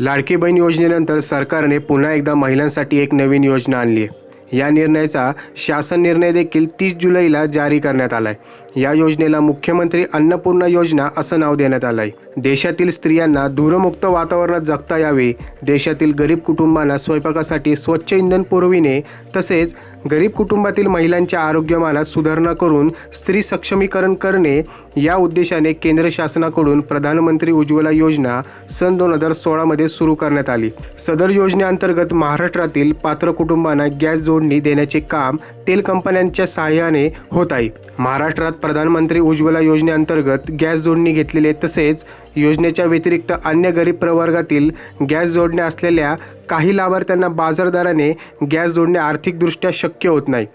लाडकी बहीण योजनेनंतर सरकारने पुन्हा एकदा महिलांसाठी एक नवीन योजना आणली आहे. या निर्णयाचा शासन निर्णय देखील तीस जुलैला जारी करण्यात आलाय. या योजनेला मुख्यमंत्री अन्नपूर्णा योजना असं नाव देण्यात आलं आहे देशातील स्त्रियांना धूरमुक्त वातावरणात जगता यावे देशातील गरीब कुटुंबांना स्वयंपाकासाठी स्वच्छ इंधन पुरविणे तसेच गरीब कुटुंबातील महिलांच्या आरोग्यमानात सुधारणा करून स्त्री सक्षमीकरण करणे या उद्देशाने केंद्र शासनाकडून प्रधानमंत्री उज्ज्वला योजना सन दोन हजार सोळामध्ये सुरू करण्यात आली. सदर योजनेअंतर्गत महाराष्ट्रातील पात्र कुटुंबांना गॅस जोडणी देण्याचे काम तेल कंपन्यांच्या सहाय्याने होत आहे. महाराष्ट्रात प्रधानमंत्री उज्ज्वला योजनेअंतर्गत गॅस जोडणी घेतलेले तसेच योजनेच्या व्यतिरिक्त अन्य गरीब प्रवर्गातील गॅस जोडण्या असलेल्या काही लाभार्थ्यांना बाजारदाराने गॅस जोडणे आर्थिकदृष्ट्या शक्य होत नाही.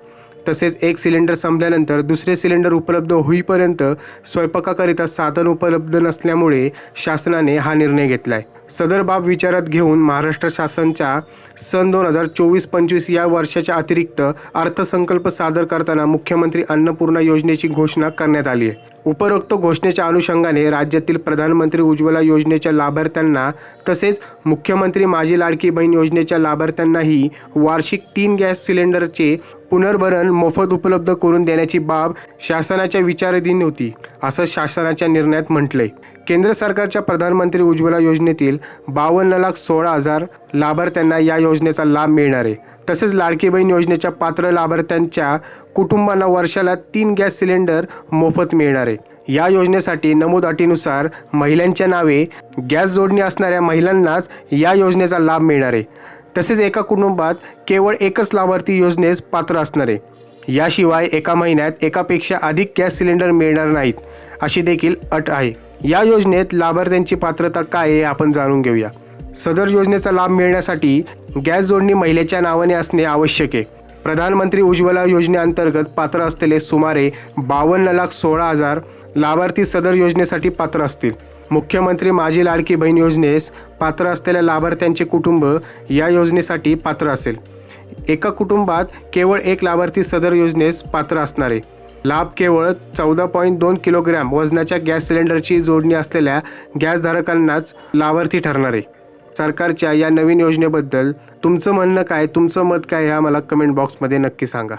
तसेच एक सिलेंडर संपल्यानंतर दुसरे सिलेंडर उपलब्ध होईपर्यंत स्वयंपाकाकरिता साधन उपलब्ध नसल्यामुळे शासनाने हा निर्णय घेतला आहे सदर बाब विचारात घेऊन महाराष्ट्र शासनच्या सन दोन हजार चोवीस पंचवीस या वर्षाच्या अतिरिक्त अर्थसंकल्प सादर करताना मुख्यमंत्री अन्नपूर्णा योजनेची घोषणा करण्यात आली आहे. उपरोक्त घोषणेच्या अनुषंगाने राज्यातील प्रधानमंत्री उज्ज्वला योजनेच्या लाभार्थ्यांना तसेच मुख्यमंत्री माझी लाडकी बहीण योजनेच्या लाभार्थ्यांनाही वार्षिक तीन गॅस सिलेंडरचे पुनर्भरण मोफत उपलब्ध करून देण्याची बाब शासनाच्या विचाराधीन होती असं शासनाच्या निर्णयात म्हटलंय. केंद्र सरकारच्या प्रधानमंत्री उज्ज्वला योजनेतील बावन्न लाख सोळा हजार लाभार्थ्यांना या योजनेचा लाभ मिळणार आहे. तसेच लाडकी बहीण योजनेच्या पात्र लाभार्थ्यांच्या कुटुंबांना वर्षाला तीन गॅस सिलेंडर मोफत मिळणार आहे. या योजनेसाठी नमूद अटीनुसार महिलांच्या नावे गॅस जोडणी असणाऱ्या महिलांनाच या योजनेचा लाभ मिळणार आहे. तसेच एका कुटुंबात केवळ एकच लाभार्थी योजनेस पात्र असणार आहे. याशिवाय एका महिन्यात एकापेक्षा अधिक गॅस सिलेंडर मिळणार नाहीत अशी देखील अट आहे. या योजनेत लाभार्थ्यांची पात्रता काय आहे आपण जाणून घेऊया. सदर योजनेचा लाभ मिळण्यासाठी गॅस जोडणी महिलेच्या नावाने असणे आवश्यक आहे. प्रधानमंत्री उज्ज्वला योजनेअंतर्गत पात्र असलेले सुमारे बावन्न लाख सोळा हजार लाभार्थी सदर योजनेसाठी पात्र असतील. मुख्यमंत्री माझी लाडकी बहीण योजनेस पात्र असलेल्या लाभार्थ्यांचे कुटुंब या योजनेसाठी पात्र असेल. एका कुटुंबात केवळ एक लाभार्थी सदर योजनेस पात्र असणार आहे. लाभ केवळ चौदा पॉईंट दोन किलोग्रॅम वजनाच्या गॅस सिलेंडरची जोडणी असलेल्या गॅसधारकांनाच लाभार्थी ठरणार आहे. सरकारच्या या नवीन योजनेबद्दल तुमचं म्हणणं काय तुमचं मत काय ह्या मला कमेंट बॉक्समध्ये नक्की सांगा.